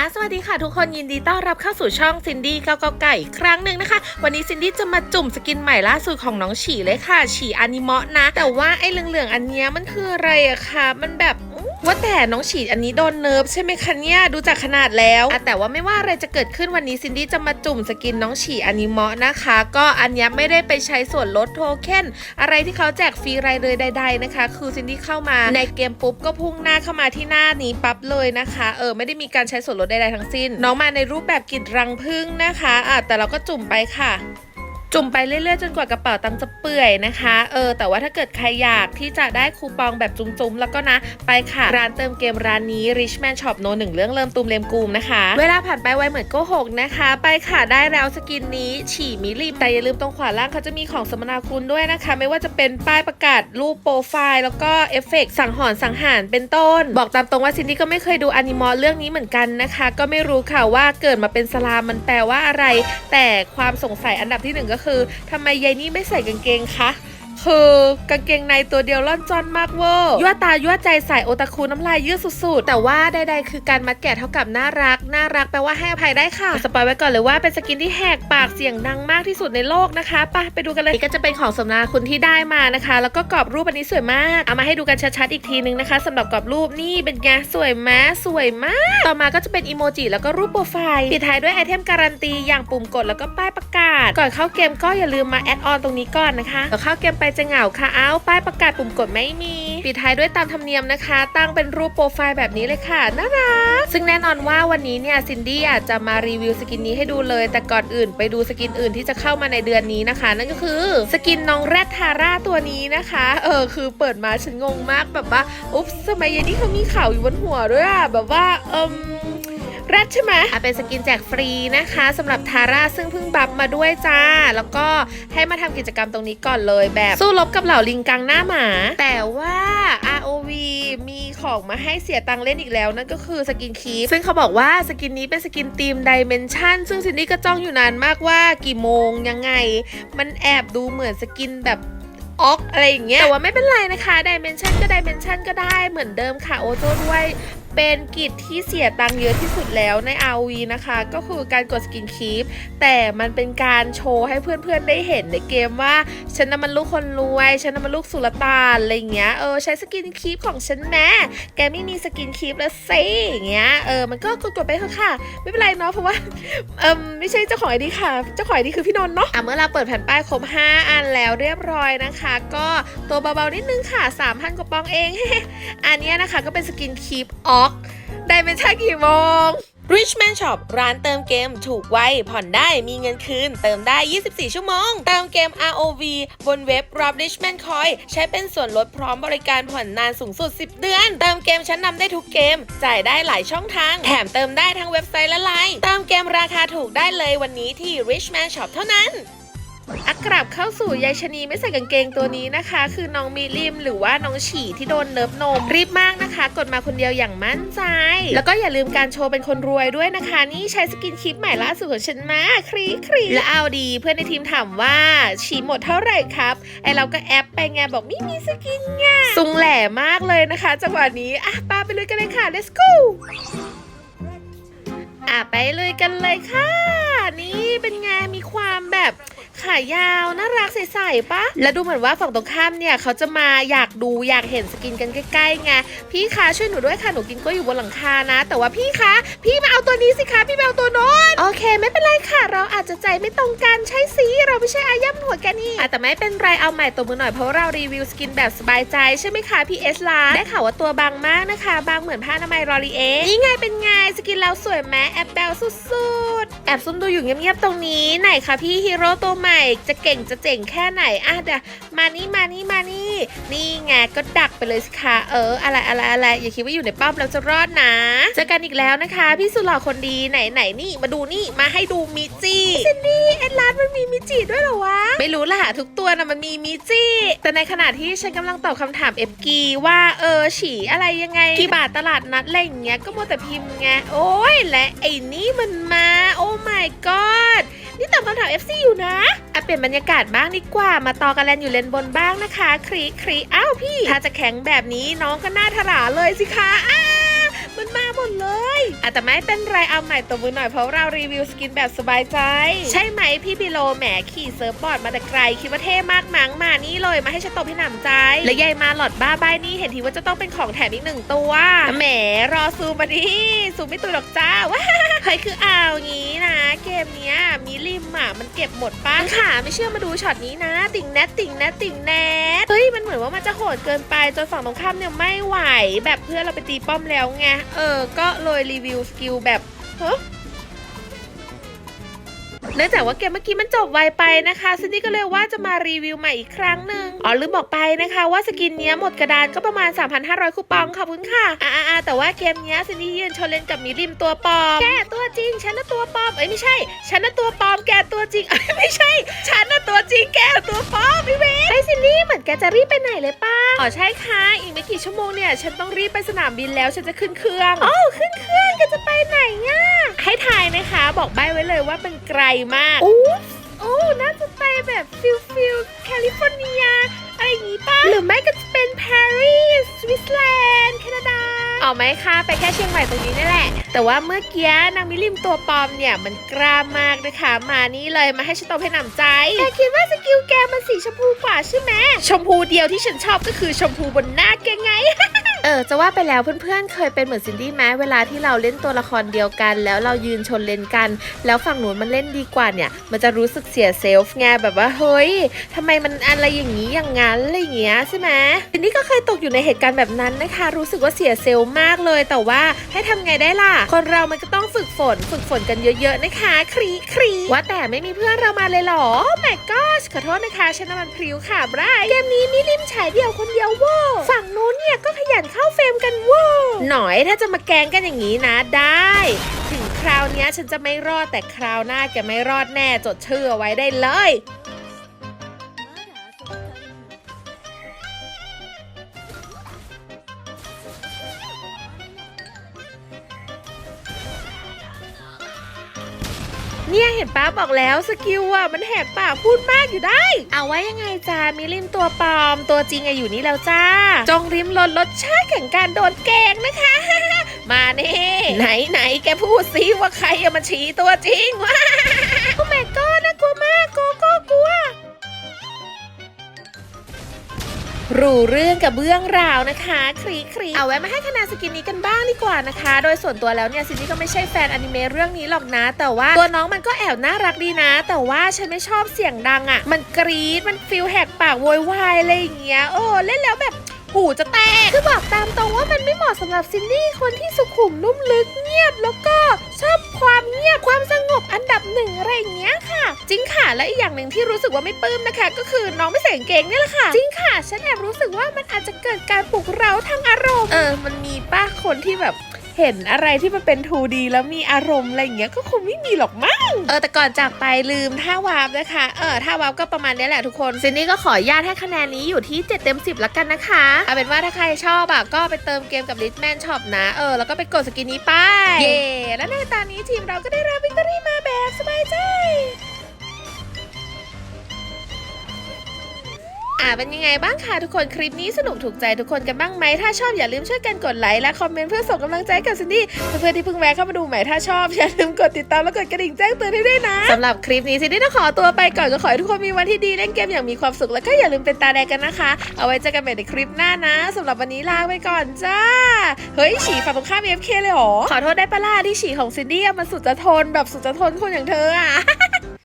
อะสวัสดีค่ะทุกคนยินดีต้อนรับเข้าสู่ช่องซินดี้เก้าไก่อีกครั้งหนึ่งนะคะ วันนี้ซินดี้จะมาจุ่มสกินใหม่ล่าสุดของน้องฉี่เลยค่ะ ฉี่อนิเมะนะ แต่ว่าไอ้เหลืองๆอันเนี้ยมันคืออะไรอะคะมันแบบ ว่าแต่น้องฉี่อันนี้โดนเนิร์ฟใช่ไหมคะเนี่ยดูจากขนาดแล้วอะแต่ว่าไม่ว่าอะไรจะเกิดขึ้นวันนี้ซินดี้จะมาจุ่มสกินน้องฉี่อนิเมะนะคะ ก็อันนี้ไม่ได้ไปใช้ส่วนลดโทเค็นอะไรที่เขาแจกฟรีรายเลยใด ๆนะคะ คือซินดี้เข้ามาในเกมปุ๊บก็พุ่งหน้าเข้ามาที่หน้านี้ปั๊บเลยนะคะ เออไม่ได้มีการใช้ส่วนลดใดๆทั้งสิ้น น้องมาในรูปแบบกลิ่นรังผึ้งนะคะอะแต่เราก็จุ่มไปค่ะ จุ่มไปเรื่อยๆจนกว่ากระเป๋าตังค์จะเปื่อยนะคะ เออแต่ว่าถ้าเกิดใครอยากที่จะได้คูปองแบบจุ้มๆ แล้วก็นะ ไปค่ะ ร้านเติมเกมร้านนี้ Richman Shop โนหนึ่งเรื่องเริ่มตุมเลมกูมนะคะ เวลาผ่านไปไวเหมือนโกหกนะคะ ไปค่ะได้แล้วสกินนี้ฉี่มิลิมแต่อย่าลืมตรงขวาล่างเขาจะมีของสมนาคุณด้วยนะคะ ไม่ว่าจะเป็นป้ายประกาศรูปโปรไฟล์ แล้วก็เอฟเฟกต์สังหรณ์สังหารเป็นต้น บอกตามตรงว่าซินดี้ก็ไม่เคยดูอนิมอเรื่องนี้เหมือนกันนะคะ ก็ไม่รู้ค่ะว่าเกิดมาเป็นสลามมันแปลว่าอะไร แต่ความสงสัยอันดับที่หนึ่งก็คือทำไมยายนี่ไม่ใส่กางเกงคะ คือกางเกงในตัวเดียวล่อนจอนมากเวอร์ยั่วตายั่วใจใส่โอตาคูน้ำลายยืดสุดๆ แต่ว่าใดๆคือการมัดแกะเท่ากับน่ารัก น่ารักแปลว่าให้อภัยได้ค่ะสปอยไว้ก่อนเลยว่าเป็นสกินที่แหกปากเสียงดังมากที่สุดในโลกนะคะไปไปดูกันเลยนี่ก็จะเป็นของสมนาคุณที่ได้มานะคะ แล้วก็กรอบรูปอันนี้สวยมากเอามาให้ดูกันชัดๆอีกทีนึงนะคะสำหรับกรอบรูปนี่เป็นไงสวยไหมสวยมาก ต่อมาก็จะเป็นอีโมจิแล้วก็รูปโปรไฟล์ปิดท้ายด้วยไอเทมการันตีอย่างปุ่มกดแล้วก็ป้ายประกาศ ก่อนเข้าเกมก็อย่าลืมมาแอดออนตรงนี้ก่อนนะคะเดี๋ยวเข้าเกมไปจะเหงาค่ะ เอ้า ป้ายประกาศปุ่มกดไม่มี ปิดท้ายด้วยตามธรรมเนียมนะคะ ตั้งเป็นรูปโปรไฟล์แบบนี้เลยค่ะ น่ารัก ซึ่งแน่นอนว่าวันนี้เนี่ยซินดี้อาจจะมารีวิวสกินนี้ให้ดูเลย แต่ก่อนอื่นไปดูสกินอื่นที่จะเข้ามาในเดือนนี้นะคะ นั่นก็คือสกินน้องแรดทาร่าตัวนี้นะคะ เออ คือเปิดมาฉันงงมากแบบว่า อุ๊บสมัยย็นนี้เขามีข่าวอยู่บนหัวด้วยอะแบบว่าเอิม รดใช่ไหมอะเป็นสกินแจกฟรีนะคะสำหรับทาร่าซึ่งเพิ่งบัฟมาด้วยจ้า แล้วก็ให้มาทำกิจกรรมตรงนี้ก่อนเลยแบบสู้รบกับเหล่าลิงกังหน้าหมา แต่ว่า ROV มีของมาให้เสียตังค์เล่นอีกแล้ว นั่นก็คือสกินคีปซึ่งเขาบอกว่าสกินนี้เป็นสกินทีมดิเมนชันซึ่งซินดี้ก็จ้องอยู่นานมากว่ากี่โมงยังไง มันแอบดูเหมือนสกินแบบออกอะไรอย่างเงี้ยแต่ว่าไม่เป็นไรนะคะดิเมนชันก็ดิเมนชันก็ได้เหมือนเดิมค่ะโอโจด้วย เป็นกิจที่เสียตังค์เยอะที่สุดแล้วใน RV นะคะ ก็คือการกดสกินคีปแต่มันเป็นการโชว์ให้เพื่อนๆได้เห็นในเกมว่า ฉันน่ะมันลูกคนรวย ฉันน่ะมันลูกสุลต่านอะไรเงี้ยเออใช้สกินคีปของฉันแม่แกไม่มีสกินคีปแล้วสิอย่างเงี้ยเออมันก็กดๆไปเถอะค่ะไม่เป็นไรเนาะเพราะว่าเอิมไม่ใช่เจ้าของไอดีค่ะ เจ้าของไอดีคือพี่นนท์เนาะอะเมื่อเราเปิดแผ่นป้ายครบ 5 อันแล้วเรียบร้อยนะคะ ก็ตัวเบาๆนิดนึงค่ะ3,000กว่าปองเองอันเนี้ยนะคะก็เป็นสกินคีปออกได้เป็นชากี่โมง Richman Shop ร้านเติมเกมถูกไวผ่อนได้มีเงินคืน เติมได้ 24 ชั่วโมง เติมเกม ROV บนเว็บรับ Richman Coin ใช้เป็นส่วนลดพร้อมบริการผ่อนนานสูงสุด 10 เดือน เติมเกมชั้นนำได้ทุกเกม จ่ายได้หลายช่องทาง แถมเติมได้ทั้งเว็บไซต์และไลน์เติมเกมราคาถูกได้เลยวันนี้ที่ Richman Shop เท่านั้น อักลับเข้าสู่ยายชะนีไม่ใส่กางเกงตัวนี้นะคะ คือน้องมิลิมหรือว่าน้องฉี่ที่โดนเนิบนมรีบมากนะคะ กดมาคนเดียวอย่างมั่นใจ แล้วก็อย่าลืมการโชว์เป็นคนรวยด้วยนะคะ นี่ใช้สกินคลิปใหม่ล่าสุดของฉันมาครีครีและเอาดีเพื่อนในทีมถามว่าฉี่หมดเท่าไหร่ครับไอเราก็แอปไปไงบอกไม่มีสกินไงซุงแหล่มากเลยนะคะจังหวะนี้อะปาไปเลยกันเลยค่ะ let's go อะไปเลยกันเลยค่ะ นี่เป็นไงมีความแบบ ขายาวน่ารักใสๆปะแล้วดูเหมือนว่าฝั่งตรงข้ามเนี่ยเขาจะมาอยากดูอยากเห็นสกินกันใกล้ๆไงพี่คะช่วยหนูด้วยค่ะหนูกินก็อยู่บนหลังคานะ แต่ว่าพี่คะพี่มาเอาตัวนี้สิคะพี่มาเอาตัวโน้นโอเค ไม่เป็นไรค่ะ เราอาจจะใจไม่ตรงกันใช่สิเราไม่ใช่อาย่ำหัวแกนี่แต่ไม่เป็นไรเอาใหม่ตัวมือหน่อยเพราะเรารีวิวสกินแบบสบายใจใช่ไหมคะพี่เอสลาได้ข่าวว่าตัวบางมากนะคะบางเหมือนผ้าอนามัยรอรีเอนี่ไงเป็นไงสกินเราสวยไหมแอบแบลสุดๆแอบซุ่มดูอยู่เงียบๆตรงนี้ไหนคะพี่ฮีโร่ตัวใหม่จะเก่งจะเจ๋งแค่ไหนอะเดี๋ยวมานี่มานี่มานี่ นี่ไงก็ดักไปเลยสิคะเออ อะไรอะไรอะไรอย่าคิดว่าอยู่ในป้อมแล้วจะรอดนะเจอกันอีกแล้วนะคะ พี่สุหล่อคนดีไหนไหนนี่มาดูนี่มาให้ดูมิจิซินดี้เอ็ดลาสมันมีมิจิด้วยเหรอวะ ไม่รู้ล่ะทุกตัวนะมันมีมิจิแต่ในขณะที่ฉันกำลังตอบคำถามเอฟกีว่าเออฉี่อะไรยังไงกี่บาทตลาดนัดอะไรอย่างเงี้ยก็มัวแต่พิมพ์ไงโอ้ยและไอ้นี่มันมา โอ้ my god นี่ตอบคำถาม FC อยู่นะอะเปลี่ยนบรรยากาศบ้างดีกว่า มาต่อกันแลนอยู่เลนบนบ้างนะคะ ครีครีอ้าวพี่ ถ้าจะแข็งแบบนี้น้องก็น่าถลาเลยสิคะอ้า มันมาพหมดเลยอะแต่ไม่เป็นไรเอาใหม่ตัวมือหน่อยเพราะเรารีวิวสกินแบบสบายใจ ใช่ไหมพี่บิโลแหมขี่เซิร์ฟบอร์ดมาแต่ไกล คิดว่าเท่มากมั้งมานี่เลยมาให้ฉันตบให้หนำใจ และยายมาหลอดบ้าใบนี่เห็นทีว่าจะต้องเป็นของแถมอีกหนึ่งตัวแหมรอซูมมาดิซูมไม่ตุยหรอกจ้าว้าเฮ้ยคือเอางี้นะ เกมเนี้ยมีริมอะมันเก็บหมดป้าค่ะ ไม่เชื่อมาดูช็อตนี้นะ ติ่งแนทติ่งแนทติ่งแนทเฮ้ย เหมือนว่ามันจะโหดเกินไปจนฝั่งตรงข้ามเนี่ยไม่ไหว แบบเพื่อนเราไปตีป้อมแล้วไงเออ ก็เลยรีวิวสกิลแบบเฮ้ นื่องจากว่าเกมเมื่อกี้มันจบไวไปนะคะซินดี้ก็เลยว่าจะมารีวิวใหม่อีกครั้งหนึ่งอ๋อลืมบอกไปนะคะว่าสกินเนี้ยหมดกระดานก็ประมาณ 3,500 คูปองขอบคุณค่ะอ่าแต่ว่าเกมเนี้ยซินดี้ยืนชนเล่นกับมิริมตัวปลอมแกตัวจริงฉันน่ะตัวปลอมเอ้ยไม่ใช่ ฉันน่ะตัวปลอมแกตัวจริงเอ้ยไม่ใช่ ฉันน่ะตัวจริงแกตัวปลอมพี่เวฟไอ้ซินดี้เหมือนแกจะรีบไปไหนเลยป้าอ๋อใช่ค่ะอีกไม่กี่ชั่วโมงเนี่ยฉันต้องรีบไปสนามบินแล้วฉันจะขึ้นเครื่องอ๋อขึ้นเครื่องแกจะไปไหนอะให้ทายนะคะ บอกใบไว้เลยว่ามันไกลมาก โอ้ น่าจะไปแบบฟิลฟิลแคลิฟอร์เนียอะไรอย่างงี้ป่ะ หรือไม่ก็จะเป็นปารีสสวิตเซอร์แลนด์ แคนาดา เอาไหมคะ ไปแค่เชียงใหม่ตรงนี้นี่แหละ แต่ว่าเมื่อกี้นางมิลิมตัวปลอมเนี่ย มันกล้ามากนะคะ มานี่เลยมาให้ฉันตบให้หนำใจแกคิดว่าสกิลแกมันสีชมพูกว่าใช่ไหมชมพูเดียวที่ฉันชอบก็คือชมพูบนหน้าแกไง เออจะว่าไปแล้วเพื่อนๆเคยเป็นเหมือนซินดี้ไหมเวลาที่เราเล่นตัวละครเดียวกัน แล้วเรายืนชนเลนกัน แล้วฝั่งหนูนมันเล่นดีกว่าเนี่ย มันจะรู้สึกเสียเซลฟ์ไงแบบว่าเฮ้ยทำไมมันอะไรอย่างนี้อย่างงั้นอะไรอย่างเงี้ยใช่ไหมซินดี้ก็เคยตกอยู่ในเหตุการณ์แบบนั้นนะคะ รู้สึกว่าเสียเซลล์มากเลย แต่ว่าให้ทำไงได้ล่ะ คนเรามันก็ต้องฝึกฝน ฝึกฝนกันเยอะ ๆนะคะ ครีครีว่าแต่ไม่มีเพื่อนเรามาเลยหรอแม่ก็ขอโทษนะคะฉันน้ำมันพริ้วค่ะบรายเกมนี้มีริมฉายเดียวคนเดียวว้ยฝั่งนู้นเนี่ยก็ขยันเข้าเฟรมกันว้ยหน่อยถ้าจะมาแกงกันอย่างนี้นะได้ ถึงคราวนี้ฉันจะไม่รอดแต่คราวหน้าแกไม่รอดแน่จดเชื่อไว้ได้เลย เนี่ยเห็นป้าบอกแล้วสกิลอะมันแหกปากพูดมากอยู่ได้ เอาไว้ยังไงจ้ามิลิมตัวปลอม ตัวจริงอะอยู่นี่แล้วจ้า จงริมรสรสชาติแข่งการโดนแกงนะคะ มาเน่ไหนไหนแกพูดซิว่าใครอะมาชี้ตัวจริงวะ รู้เรื่องกับเบื้องราวนะคะครีครีเอาไว้มาให้คะแนนสกินนี้กันบ้างดีกว่านะคะ โดยส่วนตัวแล้วเนี่ยซินนี่ก็ไม่ใช่แฟนอนิเมะเรื่องนี้หรอกนะ แต่ว่าตัวน้องมันก็แอบน่ารักดีนะ แต่ว่าฉันไม่ชอบเสียงดังอะ่ะ มันกรี๊ดมันฟิลแหกปากโวยวายอะไรอย่างเงี้ยโอ้เล่นแล้วแบบหูจะแตกคือบอกตามตำหรับซินดี้คนที่สุขุมนุ่มลึกเงียบแล้วก็ชอบความเงียบความสงบอันดับหนึ่งอะไรอย่างเงี้ยค่ะ จริงค่ะและอีกอย่างหนึ่งที่รู้สึกว่าไม่ปลื้มนะคะ ก็คือน้องไม่ใส่กางเกงนี่แหละค่ะ จริงค่ะ ฉันแอบรู้สึกว่ามันอาจจะเกิดการปลุกเร้าทางอารมณ์ เออ มันมีป้าคนที่แบบ เห็นอะไรที่มันเป็น 2D แล้วมีอารมณ์อะไรอย่างเงี้ยก็คงไม่มีหรอกมั้งเออแต่ก่อนจากไปลืมท่าวาร์ปนะคะเออท่าวาร์ปก็ประมาณนี้แหละทุกคนซินนี่ก็ขออนุญาตให้คะแนนนี้อยู่ที่ 7 เต็ม 10 แล้วกันนะคะเอาเป็นว่าถ้าใครชอบอะก็ไปเติมเกมกับ l i t m a n Shop นะเออแล้วก็ไปกดสกินนี้ไปเย่และในตอนนี้ทีมเราก็ได้รับวิกตอรี่มาแบบสบายใจ เป็นยังไงบ้างคะทุกคนคลิปนี้สนุกถูกใจทุกคนกันบ้างไหมถ้าชอบอย่าลืมช่วยกันกดไลค์และคอมเมนต์เพื่อส่งกำลังใจกับซินดี้เพื่อนๆที่เพิ่งแวะเข้ามาดูใหม่ถ้าชอบอย่าลืมกดติดตามและกดกระดิ่งแจ้งเตือนให้ด้วยนะสำหรับคลิปนี้ซินดี้ต้องขอตัวไปก่อนก็ขอให้ทุกคนมีวันที่ดีเล่นเกมอย่างมีความสุขแล้วก็อย่าลืมเป็นตาแดงกันนะคะ เอาไว้เจอกันใหม่ในคลิปหน้านะสำหรับวันนี้ลาไปก่อนจ้าเฮ้ยฉี่ฝั่งตรงข้าม AFK เลยหรอขอโทษได้ปะล่ะที่ฉี่ของซินดี้มันสุดจะทนแบบสุดจะทนคนอย่างเธออะ